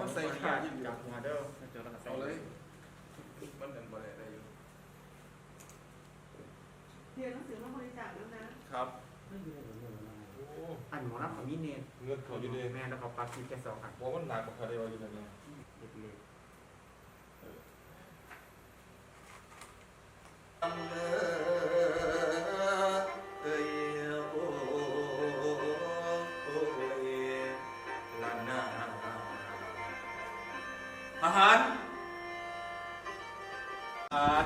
ว่าใส่ขาดจับหัวเด้อเอาเลยมันเป็นบ่ได้ได้อยู่เรียนหนังสือมาบริจาคแล้วนะครับโอ้อันหมอรับของมิเนตเงินเขาอยู่ดีแม่แล้วก็ปลาคิดแค่สองอันบอกว่าหนักกว่าคาเดวอยู่นั่นนะเด็กเลยเอาหารอาหาร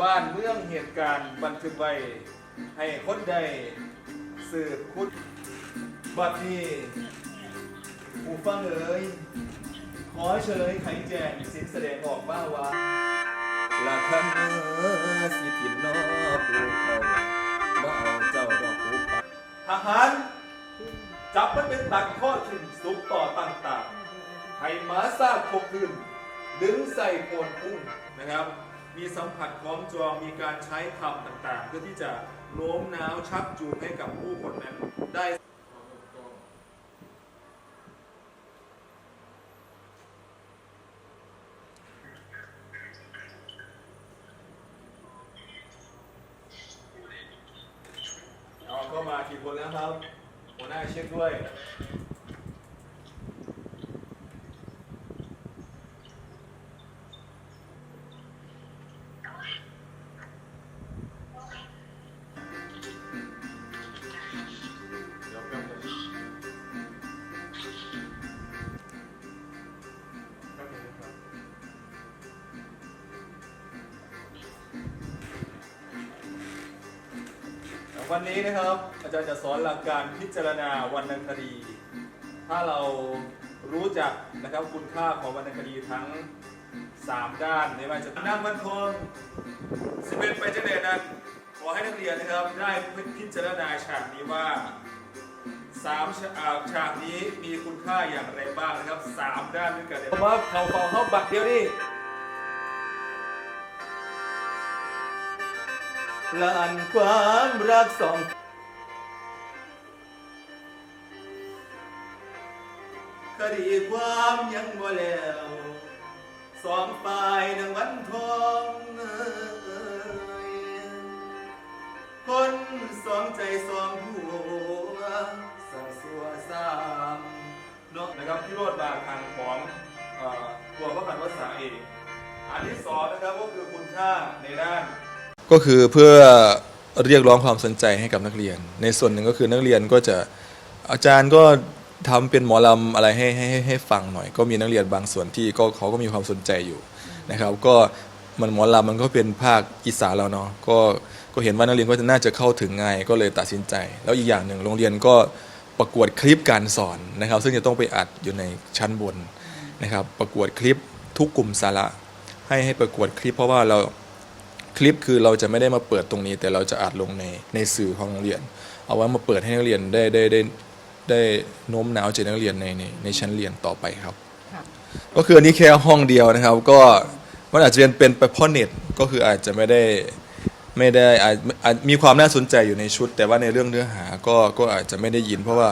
บ้านเมืองเหตุการณ์บันทึกไว้ ให้คนใดสืบคุดบัดนี้ผู้ฟังเอ๋ยขอเฉลยไขแจงสินแสดงออกมาว่าละคันเมื่อสิทินนอผู้เขาบ่เอาเจ้าดอกผู้ปะทหาร จับมันเป็นตักข้อถิ่นสุกต่อต่างๆ ให้หมาซากคกขึ้น ดึงใส่โพนพุ่งนะครับ มีสัมผัสคล้องจองมีการใช้คำต่างๆ เพื่อที่จะโน้มน้าวชักจูงให้กับผู้คนนั้นได้เอาเข้ามากี่คนแล้วครับ หัวหน้าเช็คด้วย วันนี้นะครับอาจารย์จะสอนหลักการพิจารณาวรรณคดี ถ้าเรารู้จักนะครับคุณค่าของวรรณคดีทั้ง 3 ด้านไม่ว่าจะนั่งมันคงสิเป็นไปจะเดนั้นขอให้นักเรียนนะครับได้พิจารณาฉากนี้ว่าสามฉากฉากนี้มีคุณค่าอย่างไรบ้างนะครับสามด้านด้วยกันเลยว่าเขาเขาเขาบักเดียวดิ ลานความรักสองคดีความยังบ่แล้วสองฝ่ายนังวันทองคนสองใจสองหัวสองสัวสามเนาะนะครับพี่โรดบาทางของตัวพระขันวษาเองอันที่สองนะครับก็คือคุณค่าในด้าน ก็คือเพื่อเรียกร้องความสนใจให้กับนักเรียน ในส่วนหนึ่งก็คือนักเรียนก็จะอาจารย์ก็ทำเป็นหมอลำอะไรให้ให้ให้ให้ฟังหน่อย ก็มีนักเรียนบางส่วนที่ก็เขาก็มีความสนใจอยู่นะครับ ก็มันหมอลำมันก็เป็นภาคอีสานแล้วเนาะก็ก็เห็นว่านักเรียนก็จะน่าจะเข้าถึงง่ายก็เลยตัดสินใจ แล้วอีกอย่างหนึ่งโรงเรียนก็ประกวดคลิปการสอนนะครับ ซึ่งจะต้องไปอัดอยู่ในชั้นบนนะครับ ประกวดคลิปทุกกลุ่มสาระให้ให้ประกวดคลิปเพราะว่าเรา คลิปคือเราจะไม่ได้มาเปิดตรงนี้ แต่เราจะอัดลงในในสื่อของโรงเรียน เอาไว้มาเปิดให้นักเรียนได้ได้ได้ได้โน้มน้าวใจนักเรียนในในในชั้นเรียนต่อไปครับครับ ก็คืออันนี้แค่ห้องเดียวนะครับ ก็มันอาจจะเป็นเป็นไปเพราะเน็ตก็คืออาจจะไม่ได้ไม่ได้อาจอาจมีความน่าสนใจอยู่ในชุด แต่ว่าในเรื่องเนื้อหาก็ก็อาจจะไม่ได้ยิน เพราะว่า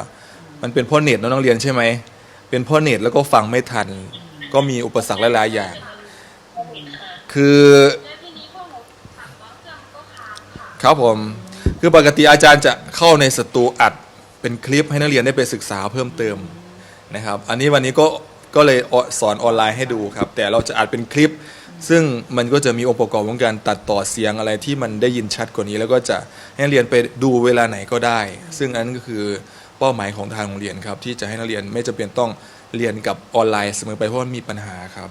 มันเป็นเพ่อเน็ตเนอะนักเรียนใช่ไหมเป็นเพ่อเน็ตแล้วก็ฟังไม่ทัน ก็มีอุปสรรคหลายๆอย่าง คือ ครับผมคือปกติอาจารย์จะเข้าในสตูอัดเป็นคลิปให้นักเรียนได้ไปศึกษาเพิ่มเติมนะครับอันนี้วันนี้ก็ก็เลยสอนออนไลน์ให้ดูครับแต่เราจะอัดเป็นคลิป ซึ่งมันก็จะมีองค์ประกอบของการตัดต่อเสียงอะไรที่มันได้ยินชัดกว่านี้ แล้วก็จะให้นักเรียนไปดูเวลาไหนก็ได้ ซึ่งอันนั้นก็คือเป้าหมายของทางโรงเรียนครับที่จะให้นักเรียนไม่จำเป็นต้องเรียนกับออนไลน์เสมอไปเพราะมันมีปัญหาครับ